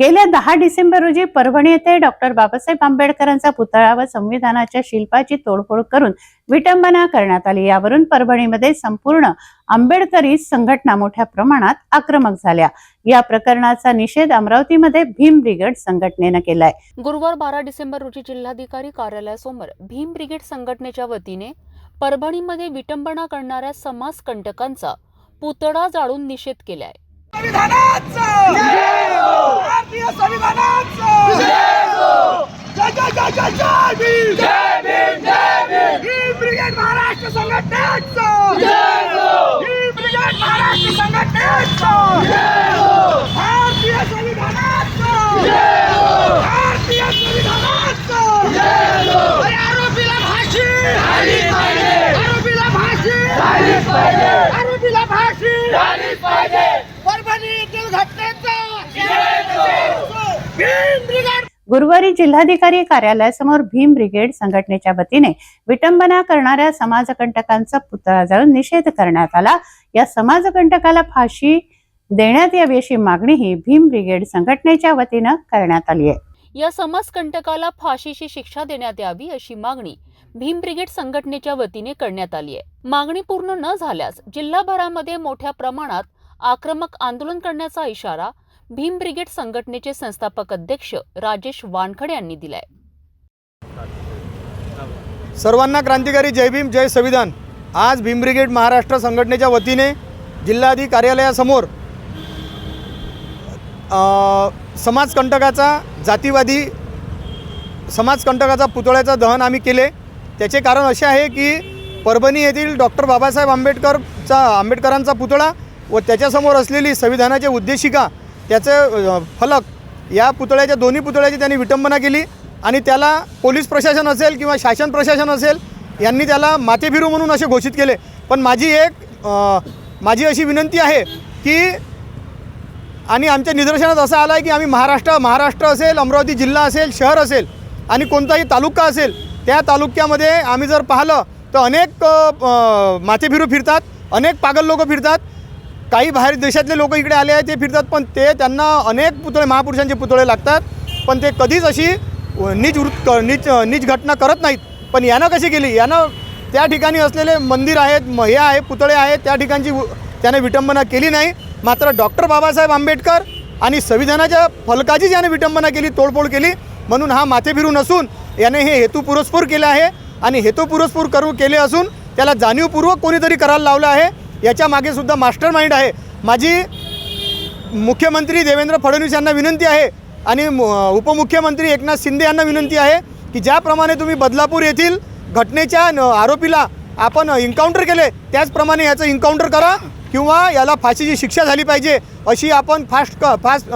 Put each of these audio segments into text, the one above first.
गेल्या दहा डिसेंबर रोजी परभणी येथे डॉक्टर बाबासाहेब आंबेडकरांचा पुतळा व संविधानाच्या शिल्पाची तोडफोड करून विटंबना करण्यात आली. यावरून परभणीमध्ये संपूर्ण आंबेडकरी संघटना मोठ्या प्रमाणात आक्रमक झाल्या. या प्रकरणाचा निषेध अमरावतीमध्ये भीम ब्रिगेड संघटनेनं केलाय. गुरुवार बारा डिसेंबर रोजी जिल्हाधिकारी कार्यालयासमोर भीम ब्रिगेड संघटनेच्या वतीने परभणीमध्ये विटंबना करणाऱ्या समाजकंटकांचा पुतळा जाळून निषेध केलाय. महाराष्ट्र महाराष्ट्र संघटनेचं! भारतीय अरे आरोपीला फाशी! आरोपीला फाशी! आरोपीला फाशी परभणी येथील घटनेचा भीम ब्रिगेड गुरुवारी जिल्हाधिकारी कार्यालयासमोर भीम ब्रिगेड संघटनेच्या वतीने विटंबना करणाऱ्या समाजकंटकांचा पुतळा जाळून निषेध करण्यात आला. या समाजकंटकाला फाशी देण्यात यावी अशी मागणीही भीम ब्रिगेड संघटनेच्या वतीनं करण्यात आली आहे. या समाजकंटकाला फाशीची शिक्षा देण्यात यावी अशी मागणी भीम ब्रिगेड संघटनेच्या वतीने करण्यात आली आहे. मागणी पूर्ण न झाल्यास जिल्हाभरामध्ये मोठ्या प्रमाणात आक्रमक आंदोलन करण्याचा इशारा भीम ब्रिगेड संघटनेचे संस्थापक अध्यक्ष राजेश वानखडे यांनी दिलाय. सर्वांना क्रांतिकारी जय भीम जय संविधान. आज भीम ब्रिगेड महाराष्ट्र संघटनेच्या वतीने जिल्हाधिकारी कार्यालयासमोर समाजकंटकाचा जातीवादी समाजकंटकाचा पुतळ्याचं दहन आम्ही केले. त्याचे कारण असे आहे की परभणी येथील डॉक्टर बाबासाहेब आंबेडकरचा आंबेडकरांचा पुतळा व त्याच्यासमोर असलेली संविधानाच्या उद्देशिका त्याचं फलक या पुतळ्याच्या दोन्ही पुतळ्याची त्यांनी विटंबना केली आणि त्याला पोलीस प्रशासन असेल किंवा शासन प्रशासन असेल यांनी त्याला मातेभिरू म्हणून असे घोषित केले. पण माझी एक माझी अशी विनंती आहे की आणि आमच्या निदर्शनात असं आलं आहे की आम्ही महाराष्ट्र महाराष्ट्र असेल अमरावती जिल्हा असेल शहर असेल आणि कोणताही तालुका असेल त्या तालुक्यामध्ये आम्ही जर पाहिलं तर अनेक माथेभिरू फिरतात अनेक पागल लोक फिरतात काही बाहेर देशातले लोक इकडे आले आहेत ते फिरतात पण ते त्यांना अनेक पुतळे महापुरुषांचे पुतळे लागतात पण ते कधीच अशी नीच वृत्त नीच नीच घटना करत नाहीत. पण यानं कशी केली? यानं त्या ठिकाणी असलेले मंदिर आहेत हे आहे पुतळे आहेत त्या ठिकाणची त्याने विटंबना केली नाही. मात्र डॉक्टर बाबासाहेब आंबेडकर आणि संविधानाच्या फलकाची ज्याने विटंबना केली तोडफोड केली. म्हणून हा माथेफिरू नसून याने हे हेतू पुरस्पूर केले आहे. आणि हेतू पुरस्पूर करू केले असून त्याला जाणीवपूर्वक कोणीतरी करायला लावलं आहे. याच्या मागे सुद्धा मास्टर माइंड आहे. माझी मुख्यमंत्री देवेंद्र फडणवीस यांना विनंती आहे आणि उपमुख्यमंत्री एकनाथ शिंदे यांना विनंती आहे की ज्याप्रमाणे तुम्ही बदलापूर येथील घटनेच्या न- आरोपीला आपण इन्काउंटर केले त्याचप्रमाणे याचं इन्काउंटर करा किंवा याला फाशीची शिक्षा झाली पाहिजे अशी आपण फास्ट क फास्ट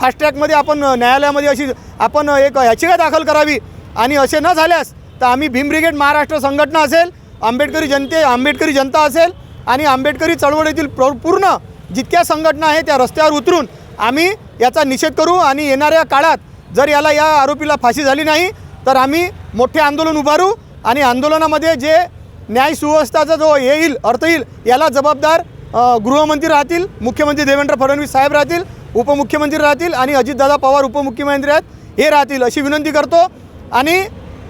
फास्ट ट्रॅकमध्ये आपण न्यायालयामध्ये अशी आपण एक याचिका दाखल करावी. आणि असे न झाल्यास तर आम्ही भीम ब्रिगेड महाराष्ट्र संघटना असेल आंबेडकरी जनते आंबेडकरी जनता असेल आणि आंबेडकरी चळवळीतील प्र पूर्ण जितक्या संघटना आहे त्या रस्त्यावर उतरून आम्ही याचा निषेध करू आणि येणाऱ्या काळात जर याला या आरोपीला फाशी झाली नाही तर आम्ही मोठे आंदोलन उभारू आणि आंदोलनामध्ये जे न्याय सुव्यवस्थाचा जो येईल अर्थ येईल याला जबाबदार गृहमंत्री राहतील मुख्यमंत्री देवेंद्र फडणवीस साहेब राहतील उपमुख्यमंत्री राहतील आणि अजितदादा पवार उपमुख्यमंत्री आहेत हे राहतील अशी विनंती करतो. आणि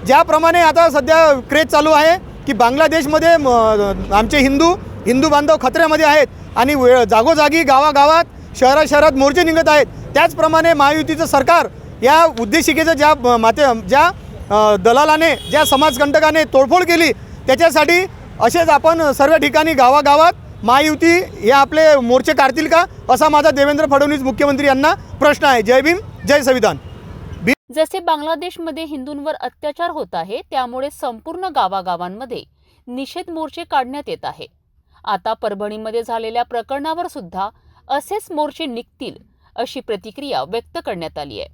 ज्याप्रमाणे आता सध्या क्रेज चालू आहे की बांगलादेशमध्ये म, आमचे हिंदू हिंदू बांधव खतऱ्यामध्ये आहेत आणि वेळ जागोजागी गावागावात शहरा शहरात मोर्चे निघत आहेत. त्याचप्रमाणे महायुतीचं सरकार या उद्देशिकेचं ज्या माते ज्या दलालाने ज्या समाजकंटकाने तोडफोड केली त्याच्यासाठी असेच आपण सर्व ठिकाणी गावागावात महायुती हे आपले मोर्चे काढतील का? असा माझा देवेंद्र फडणवीस मुख्यमंत्री यांना प्रश्न आहे. जय भीम जय संविधान. जसे बांगलादेशमध्ये हिंदूंवर अत्याचार होत आहे त्यामुळे संपूर्ण गावागावांमध्ये निषेध मोर्चे काढण्यात येत आहे. आता परभणीमध्ये झालेल्या प्रकरणावर सुद्धा असेच मोर्चे निघतील अशी प्रतिक्रिया व्यक्त करण्यात आली आहे.